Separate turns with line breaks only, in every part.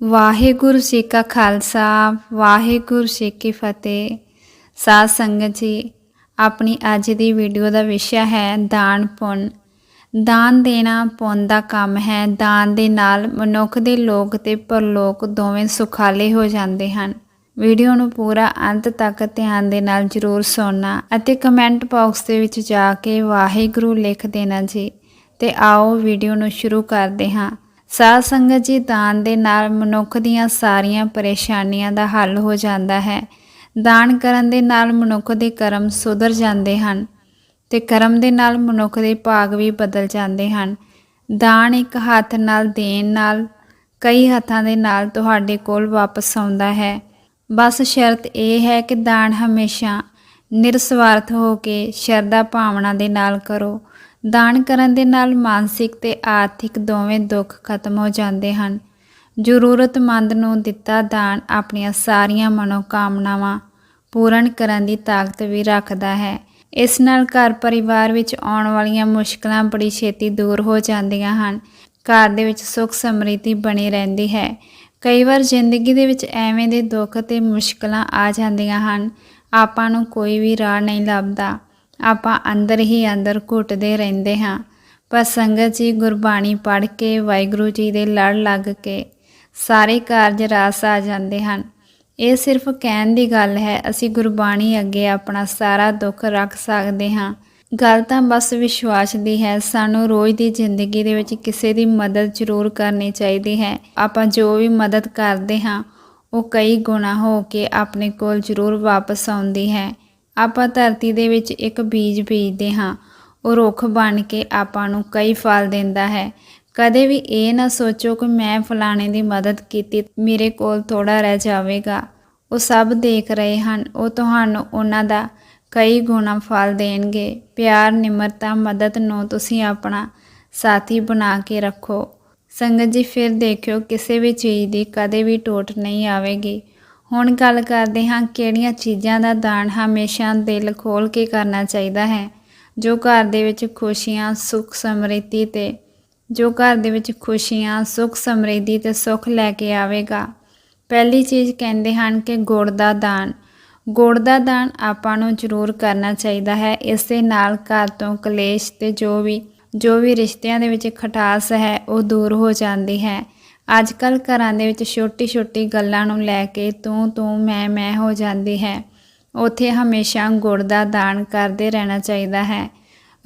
ਵਾਹਿਗੁਰੂ ਜੀ ਕਾ ਖਾਲਸਾ, ਵਾਹਿਗੁਰੂ ਜੀ ਕੀ ਫਤਿਹ। ਸਾਧ ਸੰਗਤ ਜੀ, ਆਪਣੀ ਅੱਜ ਦੀ ਵੀਡੀਓ ਦਾ ਵਿਸ਼ਾ ਹੈ ਦਾਨ ਪੁੰਨ। ਦਾਨ ਦੇਣਾ ਪੁੰਨ ਦਾ ਕੰਮ ਹੈ। ਦਾਨ ਦੇ ਨਾਲ ਮਨੁੱਖ ਦੇ ਲੋਕ ਤੇ ਪਰਲੋਕ ਦੋਵੇਂ ਸੁਖਾਲੇ ਹੋ ਜਾਂਦੇ ਹਨ। ਵੀਡੀਓ ਨੂੰ ਪੂਰਾ ਅੰਤ ਤੱਕ ਧਿਆਨ ਦੇ ਨਾਲ ਜ਼ਰੂਰ ਸੁਣਨਾ ਅਤੇ ਕਮੈਂਟ ਬਾਕਸ ਦੇ ਵਿੱਚ ਜਾ ਕੇ ਵਾਹਿਗੁਰੂ ਲਿਖ ਦੇਣਾ ਜੀ। ਤੇ ਆਓ ਵੀਡੀਓ ਨੂੰ ਸ਼ੁਰੂ ਕਰਦੇ ਹਾਂ। ਸਾਧ ਸੰਗਤ ਜੀ ਦਾਨ ਦੇ ਨਾਲ ਮਨੁੱਖ ਦੀਆਂ ਸਾਰੀਆਂ ਪਰੇਸ਼ਾਨੀਆਂ ਦਾ ਹੱਲ ਹੋ ਜਾਂਦਾ ਹੈ। ਦਾਨ ਕਰਨ ਦੇ ਨਾਲ ਮਨੁੱਖ ਦੇ ਕਰਮ ਸੁਧਰ ਜਾਂਦੇ ਹਨ ਤੇ ਕਰਮ ਦੇ ਨਾਲ ਮਨੁੱਖ ਦੇ ਭਾਗ ਵੀ ਬਦਲ ਜਾਂਦੇ ਹਨ। ਦਾਨ ਇੱਕ ਹੱਥ ਨਾਲ ਦੇਣ ਨਾਲ, ਕਈ ਹੱਥਾਂ ਦੇ ਨਾਲ ਤੁਹਾਡੇ ਕੋਲ ਵਾਪਸ ਆਉਂਦਾ ਹੈ। ਬਸ ਸ਼ਰਤ ਇਹ ਹੈ ਕਿ ਦਾਨ ਹਮੇਸ਼ਾ ਨਿਰਸਵਾਰਥ ਹੋ ਕੇ ਸ਼ਰਧਾ ਭਾਵਨਾ ਦੇ ਨਾਲ ਕਰੋ। ਦਾਨ ਕਰਨ ਦੇ ਨਾਲ ਮਾਨਸਿਕ ਤੇ ਆਰਥਿਕ ਦੋਵੇਂ ਦੁੱਖ ਖਤਮ ਹੋ ਜਾਂਦੇ ਹਨ। ਜ਼ਰੂਰਤਮੰਦ ਨੂੰ ਦਿੱਤਾ ਦਾਨ ਆਪਣੀਆਂ ਸਾਰੀਆਂ ਮਨੋਕਾਮਨਾਵਾਂ ਪੂਰਨ ਕਰਨ ਦੀ ਤਾਕਤ ਵੀ ਰੱਖਦਾ ਹੈ। ਇਸ ਨਾਲ ਘਰ ਪਰਿਵਾਰ ਵਿੱਚ ਆਉਣ ਵਾਲੀਆਂ ਮੁਸ਼ਕਲਾਂ ਬੜੀ ਛੇਤੀ ਦੂਰ ਹੋ ਜਾਂਦੀਆਂ ਹਨ। ਘਰ ਦੇ ਵਿੱਚ ਸੁੱਖ ਸਮ੍ਰਿੱਧੀ ਬਣੀ ਰਹਿੰਦੀ ਹੈ। ਕਈ ਵਾਰ ਜ਼ਿੰਦਗੀ ਦੇ ਵਿੱਚ ਐਵੇਂ ਦੇ ਦੁੱਖ ਤੇ ਮੁਸ਼ਕਲਾਂ ਆ ਜਾਂਦੀਆਂ ਹਨ। ਆਪਾਂ ਨੂੰ ਕੋਈ ਵੀ ਰਾਹ ਨਹੀਂ ਲੱਭਦਾ। ਆਪਾਂ ਅੰਦਰ ਹੀ ਅੰਦਰ ਘੁੱਟਦੇ ਰਹਿੰਦੇ ਹਾਂ। ਪਰ ਸੰਗਤ ਜੀ ਗੁਰਬਾਣੀ ਪੜ੍ਹ ਕੇ, ਵਾਹਿਗੁਰੂ ਜੀ ਦੇ ਲੜ ਲੱਗ ਕੇ ਸਾਰੇ ਕਾਰਜ ਰਾਸ ਆ ਜਾਂਦੇ ਹਨ। ਇਹ ਸਿਰਫ ਕਹਿਣ ਦੀ ਗੱਲ ਹੈ, ਅਸੀਂ ਗੁਰਬਾਣੀ ਅੱਗੇ ਆਪਣਾ ਸਾਰਾ ਦੁੱਖ ਰੱਖ ਸਕਦੇ ਹਾਂ। ਗੱਲ ਤਾਂ ਬਸ ਵਿਸ਼ਵਾਸ ਦੀ ਹੈ, ਸਾਨੂੰ ਰੋਜ਼ ਦੀ ਜ਼ਿੰਦਗੀ ਦੇ ਵਿੱਚ ਕਿਸੇ ਦੀ ਮਦਦ ਜ਼ਰੂਰ ਕਰਨੀ ਚਾਹੀਦੀ ਹੈ। ਆਪਾਂ ਜੋ ਵੀ ਮਦਦ ਕਰਦੇ ਹਾਂ, ਉਹ ਕਈ ਗੁਣਾ ਹੋ ਕੇ ਆਪਣੇ ਕੋਲ ਜ਼ਰੂਰ ਵਾਪਸ ਆਉਂਦੀ ਹੈ। ਆਪਾਂ ਧਰਤੀ ਦੇ ਵਿੱਚ ਇੱਕ ਬੀਜ ਬੀਜਦੇ ਹਾਂ। ਉਹ ਰੁੱਖ ਬਣ ਕੇ ਆਪਾਂ ਨੂੰ ਕਈ ਫਲ ਦਿੰਦਾ ਹੈ। ਕਦੇ ਵੀ ਇਹ ਨਾ ਸੋਚੋ ਕਿ ਮੈਂ ਫਲਾਣੇ ਦੀ ਮਦਦ ਕੀਤੀ, ਮੇਰੇ ਕੋਲ ਥੋੜਾ ਰਹਿ ਜਾਵੇਗਾ। ਉਹ ਸਭ ਦੇਖ ਰਹੇ ਹਨ। ਉਹ ਤੁਹਾਨੂੰ ਉਹਨਾਂ ਦਾ ਕਈ ਗੁਣਾ ਫਲ ਦੇਣਗੇ। ਪਿਆਰ, ਨਿਮਰਤਾ, ਮਦਦ ਨੂੰ ਤੁਸੀਂ ਆਪਣਾ ਸਾਥੀ ਬਣਾ ਕੇ ਰੱਖੋ। ਸੰਗਤ ਜੀ, ਫਿਰ ਦੇਖਿਓ ਕਿਸੇ ਵੀ ਚੀਜ਼ ਦੀ ਕਦੇ ਵੀ ਟੋਟ ਨਹੀਂ ਆਵੇਗੀ। ਹੁਣ ਗੱਲ ਕਰਦੇ ਹਾਂ ਕਿਹੜੀਆਂ ਚੀਜ਼ਾਂ ਦਾ ਦਾਨ ਹਮੇਸ਼ਾ ਦਿਲ ਖੋਲ ਕੇ ਕਰਨਾ ਚਾਹੀਦਾ ਹੈ, ਜੋ ਘਰ ਦੇ ਵਿੱਚ ਖੁਸ਼ੀਆਂ, ਸੁੱਖ ਸਮਰਿੱਧੀ ਤੇ, ਜੋ ਘਰ ਦੇ ਵਿੱਚ ਖੁਸ਼ੀਆਂ, ਸੁੱਖ ਸਮਰਿੱਧੀ ਤੇ ਸੁੱਖ ਲੈ ਕੇ ਆਵੇਗਾ। ਪਹਿਲੀ ਚੀਜ਼ ਕਹਿੰਦੇ ਹਨ ਕਿ ਗੁੜ ਦਾ ਦਾਨ। ਗੁੜ ਦਾ ਦਾਨ ਆਪਾਂ ਨੂੰ ਜ਼ਰੂਰ ਕਰਨਾ ਚਾਹੀਦਾ ਹੈ। ਇਸ ਦੇ ਨਾਲ ਘਰ ਤੋਂ ਕਲੇਸ਼ ਤੇ ਜੋ ਵੀ ਜੋ ਵੀ ਰਿਸ਼ਤਿਆਂ ਦੇ ਵਿੱਚ ਖਟਾਸ ਹੈ, ਉਹ ਦੂਰ ਹੋ ਜਾਂਦੀ ਹੈ। ਅੱਜ ਕੱਲ ਘਰਾਂ ਦੇ ਵਿੱਚ ਛੋਟੀ ਛੋਟੀ ਗੱਲਾਂ ਨੂੰ ਲੈ ਕੇ ਤੂੰ ਤੂੰ, ਮੈਂ ਮੈਂ ਹੋ ਜਾਂਦੀ ਹੈ। ਉਥੇ ਹਮੇਸ਼ਾ ਗੁੜ ਦਾ ਦਾਨ ਕਰਦੇ ਰਹਿਣਾ ਚਾਹੀਦਾ ਹੈ।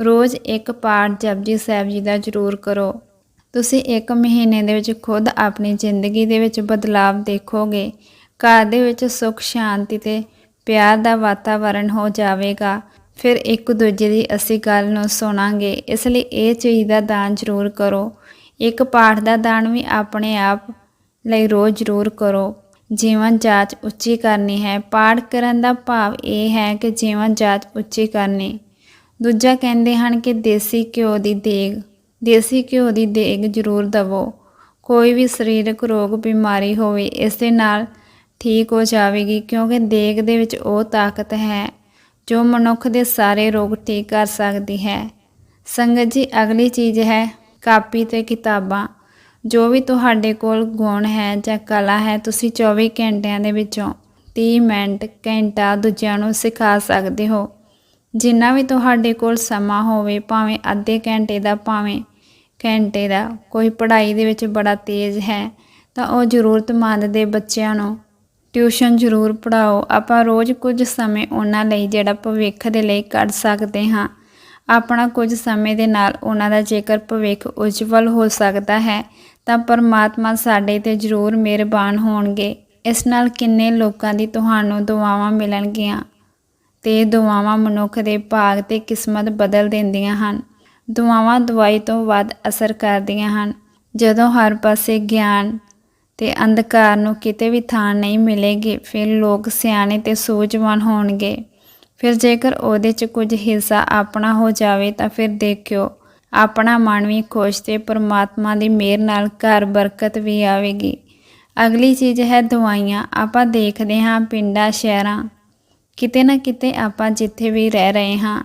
ਰੋਜ਼ ਇੱਕ ਪਾਠ ਜਪਜੀ ਸਾਹਿਬ ਜੀ ਦਾ ਜ਼ਰੂਰ ਕਰੋ। ਤੁਸੀਂ ਇੱਕ ਮਹੀਨੇ ਦੇ ਵਿੱਚ ਖੁਦ ਆਪਣੀ ਜ਼ਿੰਦਗੀ ਦੇ ਵਿੱਚ ਬਦਲਾਵ ਦੇਖੋਗੇ। ਘਰ ਦੇ ਵਿੱਚ ਸੁੱਖ, ਸ਼ਾਂਤੀ ਤੇ ਪਿਆਰ ਦਾ ਵਾਤਾਵਰਣ ਹੋ ਜਾਵੇਗਾ। ਫਿਰ ਇੱਕ ਦੂਜੇ ਦੀ ਅਸੀਂ ਗੱਲ ਨੂੰ ਸੁਣਾਂਗੇ। ਇਸ ਲਈ ਇਹ ਚੀਜ਼ ਦਾ ਦਾਨ ਜ਼ਰੂਰ ਕਰੋ। ਇੱਕ ਪਾਠ ਦਾ ਦਾਨ ਵੀ ਆਪਣੇ ਆਪ ਲਈ ਰੋਜ਼ ਜ਼ਰੂਰ ਕਰੋ। ਜੀਵਨ ਜਾਂਚ ਉੱਚੀ ਕਰਨੀ ਹੈ। ਪਾਠ ਕਰਨ ਦਾ ਭਾਵ ਇਹ ਹੈ ਕਿ ਜੀਵਨ ਜਾਂਚ ਉੱਚੀ ਕਰਨੀ। ਦੂਜਾ ਕਹਿੰਦੇ ਹਨ ਕਿ ਦੇਸੀ ਘਿਓ ਦੀ ਦੇਗ, ਦੇਸੀ ਘਿਓ ਦੀ ਦੇਗ ਜ਼ਰੂਰ ਦਵੋ। ਕੋਈ ਵੀ ਸਰੀਰਕ ਰੋਗ, ਬਿਮਾਰੀ ਹੋਵੇ, ਇਸ ਦੇ ਨਾਲ ਠੀਕ ਹੋ ਜਾਵੇਗੀ ਕਿਉਂਕਿ ਦੇਗ ਦੇ ਵਿੱਚ ਉਹ ਤਾਕਤ ਹੈ ਜੋ ਮਨੁੱਖ ਦੇ ਸਾਰੇ ਰੋਗ ਠੀਕ ਕਰ ਸਕਦੀ ਹੈ। ਸੰਗਤ ਜੀ, ਅਗਲੀ ਚੀਜ਼ ਹੈ ਕਾਪੀ ਤੇ ਕਿਤਾਬਾਂ, ਜੋ ਵੀ ਤੁਹਾਡੇ ਕੋਲ ਗੁਣ ਹੈ ਜਾਂ ਕਲਾ ਹੈ, ਤੁਸੀਂ 24 ਘੰਟਿਆਂ ਦੇ ਵਿੱਚੋਂ 30 ਮਿੰਟ, ਘੰਟਾ ਦੂਜਿਆਂ ਨੂੰ ਸਿਖਾ ਸਕਦੇ ਹੋ। ਜਿੰਨਾ ਵੀ ਤੁਹਾਡੇ ਕੋਲ ਸਮਾਂ ਹੋਵੇ, ਭਾਵੇਂ ਅੱਧੇ ਘੰਟੇ ਦਾ, ਭਾਵੇਂ ਘੰਟੇ ਦਾ, ਕੋਈ ਪੜ੍ਹਾਈ ਦੇ ਵਿੱਚ ਬੜਾ ਤੇਜ਼ ਹੈ, ਤਾਂ ਉਹ ਜ਼ਰੂਰਤਮੰਦ ਦੇ ਬੱਚਿਆਂ ਨੂੰ ਟਿਊਸ਼ਨ ਜ਼ਰੂਰ ਪੜਾਓ ਆਪਾਂ ਰੋਜ਼ ਕੁਝ ਸਮੇਂ ਉਹਨਾਂ ਲਈ ਜਿਹੜਾ ਭਵਿੱਖ ਦੇ ਲਈ ਕੱਢ ਸਕਦੇ ਹਾਂ। ਆਪਣਾ ਕੁਝ ਸਮੇਂ ਦੇ ਨਾਲ ਉਹਨਾਂ ਦਾ ਜੇਕਰ ਭਵਿੱਖ ਉਜਵਲ ਹੋ ਸਕਦਾ ਹੈ, ਤਾਂ ਪਰਮਾਤਮਾ ਸਾਡੇ ਤੇ ਜ਼ਰੂਰ ਮਿਹਰਬਾਨ ਹੋਣਗੇ। ਇਸ ਨਾਲ ਕਿੰਨੇ ਲੋਕਾਂ ਦੀ ਤੁਹਾਨੂੰ ਦੁਆਵਾਂ ਮਿਲਣਗੀਆਂ ਤੇ ਦੁਆਵਾਂ ਮਨੁੱਖ ਦੇ ਭਾਗ ਤੇ ਕਿਸਮਤ ਬਦਲ ਦਿੰਦੀਆਂ ਹਨ। ਦੁਆਵਾਂ ਦਵਾਈ ਤੋਂ ਵੱਧ ਅਸਰ ਕਰਦੀਆਂ ਹਨ। ਜਦੋਂ ਹਰ ਪਾਸੇ ਗਿਆਨ ਤੇ ਅੰਧਕਾਰ ਨੂੰ ਕਿਤੇ ਵੀ ਥਾਂ ਨਹੀਂ ਮਿਲੇਗੀ, ਫਿਰ ਲੋਕ ਸਿਆਣੇ ਤੇ ਸੂਝਵਾਨ ਹੋਣਗੇ। ਫਿਰ ਜੇਕਰ ਉਹਦੇ 'ਚ ਕੁਝ ਹਿੱਸਾ ਆਪਣਾ ਹੋ ਜਾਵੇ ਤਾਂ ਫਿਰ ਦੇਖਿਓ, ਆਪਣਾ ਮਨ ਵੀ ਖੁਸ਼ ਤੇ ਪਰਮਾਤਮਾ ਦੀ ਮਿਹਰ ਨਾਲ ਘਰ ਬਰਕਤ ਵੀ ਆਵੇਗੀ। ਅਗਲੀ ਚੀਜ਼ ਹੈ ਦਵਾਈਆਂ। ਆਪਾਂ ਦੇਖਦੇ ਹਾਂ ਪਿੰਡਾਂ, ਸ਼ਹਿਰਾਂ, ਕਿਤੇ ਨਾ ਕਿਤੇ ਆਪਾਂ ਜਿੱਥੇ ਵੀ ਰਹਿ ਰਹੇ ਹਾਂ,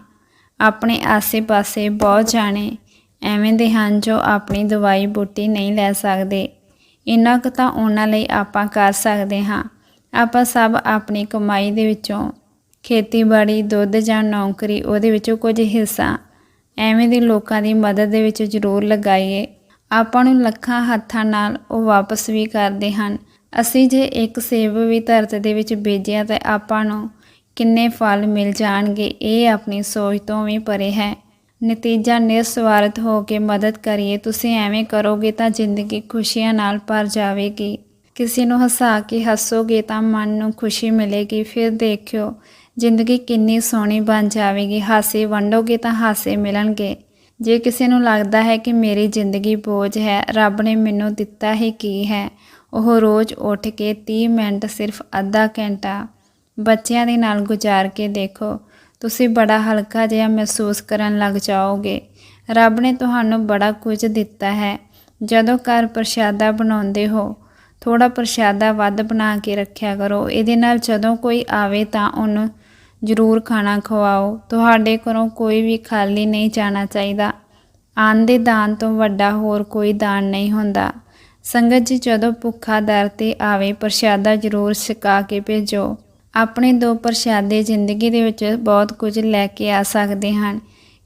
ਆਪਣੇ ਆਸੇ-ਪਾਸੇ ਬਹੁਤ ਜਾਣੇ ਐਵੇਂ ਦੇ ਹਨ ਜੋ ਆਪਣੀ ਦਵਾਈ ਬੂਟੀ ਨਹੀਂ ਲੈ ਸਕਦੇ। ਇੰਨਾ ਕੁ ਤਾਂ ਉਹਨਾਂ ਲਈ ਆਪਾਂ ਕਰ ਸਕਦੇ ਹਾਂ। ਆਪਾਂ ਸਭ ਆਪਣੀ ਕਮਾਈ ਦੇ ਵਿੱਚੋਂ ਖੇਤੀਬਾੜੀ, ਦੁੱਧ ਜਾਂ ਨੌਕਰੀ, ਉਹਦੇ ਵਿੱਚੋਂ ਕੁਝ ਹਿੱਸਾ। ਐਵੇਂ ਦੇ ਲੋਕਾਂ ਦੀ ਮਦਦ ਦੇ ਵਿੱਚ ਜ਼ਰੂਰ ਲਗਾਈਏ। ਆਪਾਂ ਨੂੰ ਲੱਖਾਂ ਹੱਥਾਂ ਨਾਲ ਉਹ ਵਾਪਸ ਵੀ ਕਰਦੇ ਹਨ। ਅਸੀਂ ਜੇ ਇੱਕ ਸੇਬ ਵੀ ਧਰਤ ਦੇ ਵਿੱਚ ਬੀਜਿਆ ਤਾਂ ਆਪਾਂ ਨੂੰ ਕਿੰਨੇ ਫਲ ਮਿਲ ਜਾਣਗੇ, ਇਹ ਆਪਣੀ ਸੋਚ ਤੋਂ ਵੀ ਪਰੇ ਹੈ। ਨਤੀਜਾ ਨਿਰਸਵਾਰਥ ਹੋ ਕੇ ਮਦਦ ਕਰੀਏ, ਤੁਸੀਂ ਐਵੇਂ ਕਰੋਗੇ ਤਾਂ ਜ਼ਿੰਦਗੀ ਖੁਸ਼ੀਆਂ ਨਾਲ ਭਰ ਜਾਵੇਗੀ। ਕਿਸੇ ਨੂੰ ਹਸਾ ਕੇ ਹੱਸੋਗੇ ਤਾਂ ਮਨ ਨੂੰ ਖੁਸ਼ੀ ਮਿਲੇਗੀ। ਫਿਰ ਦੇਖਿਓ ਜ਼ਿੰਦਗੀ ਕਿੰਨੀ ਸੋਹਣੀ ਬਣ ਜਾਵੇਗੀ, ਹਾਸੇ ਵੰਡੋਗੇ ਤਾਂ ਹਾਸੇ ਮਿਲਣਗੇ। ਜੇ ਕਿਸੇ ਨੂੰ ਲੱਗਦਾ ਹੈ ਕਿ ਮੇਰੀ ਜ਼ਿੰਦਗੀ ਬੋਝ ਹੈ, ਰੱਬ ਨੇ ਮੈਨੂੰ ਦਿੱਤਾ ਹੀ ਕੀ ਹੈ? ਉਹ ਰੋਜ਼ ਉੱਠ ਕੇ 30 ਮਿੰਟ ਸਿਰਫ ਅੱਧਾ ਘੰਟਾ ਬੱਚਿਆਂ ਦੇ ਨਾਲ ਗੁਜ਼ਾਰ ਕੇ ਦੇਖੋ। ਤੁਸੀਂ ਬੜਾ ਹਲਕਾ ਜਿਹਾ ਮਹਿਸੂਸ ਕਰਨ ਲੱਗ ਜਾਓਗੇ। ਰੱਬ ਨੇ ਤੁਹਾਨੂੰ ਬੜਾ ਕੁਝ ਦਿੱਤਾ ਹੈ। ਜਦੋਂ ਘਰ ਪ੍ਰਸ਼ਾਦਾ ਬਣਾਉਂਦੇ ਹੋ ਥੋੜਾ ਪ੍ਰਸ਼ਾਦਾ ਵੱਧ ਬਣਾ ਕੇ ਰੱਖਿਆ ਕਰੋ। ਇਹਦੇ ਨਾਲ ਜਦੋਂ ਕੋਈ ਆਵੇ ਤਾਂ ਉਹਨੂੰ ਜ਼ਰੂਰ ਖਾਣਾ ਖਵਾਓ। ਤੁਹਾਡੇ ਘਰੋਂ ਕੋਈ ਵੀ ਖਾਲੀ ਨਹੀਂ ਜਾਣਾ ਚਾਹੀਦਾ। ਆਨ ਦੇ ਦਾਨ ਤੋਂ ਵੱਡਾ ਹੋਰ ਕੋਈ ਦਾਨ ਨਹੀਂ ਹੁੰਦਾ। ਸੰਗਤ ਜੀ, ਜਦੋਂ ਭੁੱਖਾ ਦਰ ਤੇ ਆਵੇ, ਪ੍ਰਸ਼ਾਦਾ ਜ਼ਰੂਰ ਛਕਾ ਕੇ ਭੇਜੋ। ਆਪਣੇ ਦੋ ਪ੍ਰਸ਼ਾਦੇ ਜ਼ਿੰਦਗੀ ਦੇ ਵਿੱਚ ਬਹੁਤ ਕੁਝ ਲੈ ਕੇ ਆ ਸਕਦੇ ਹਨ।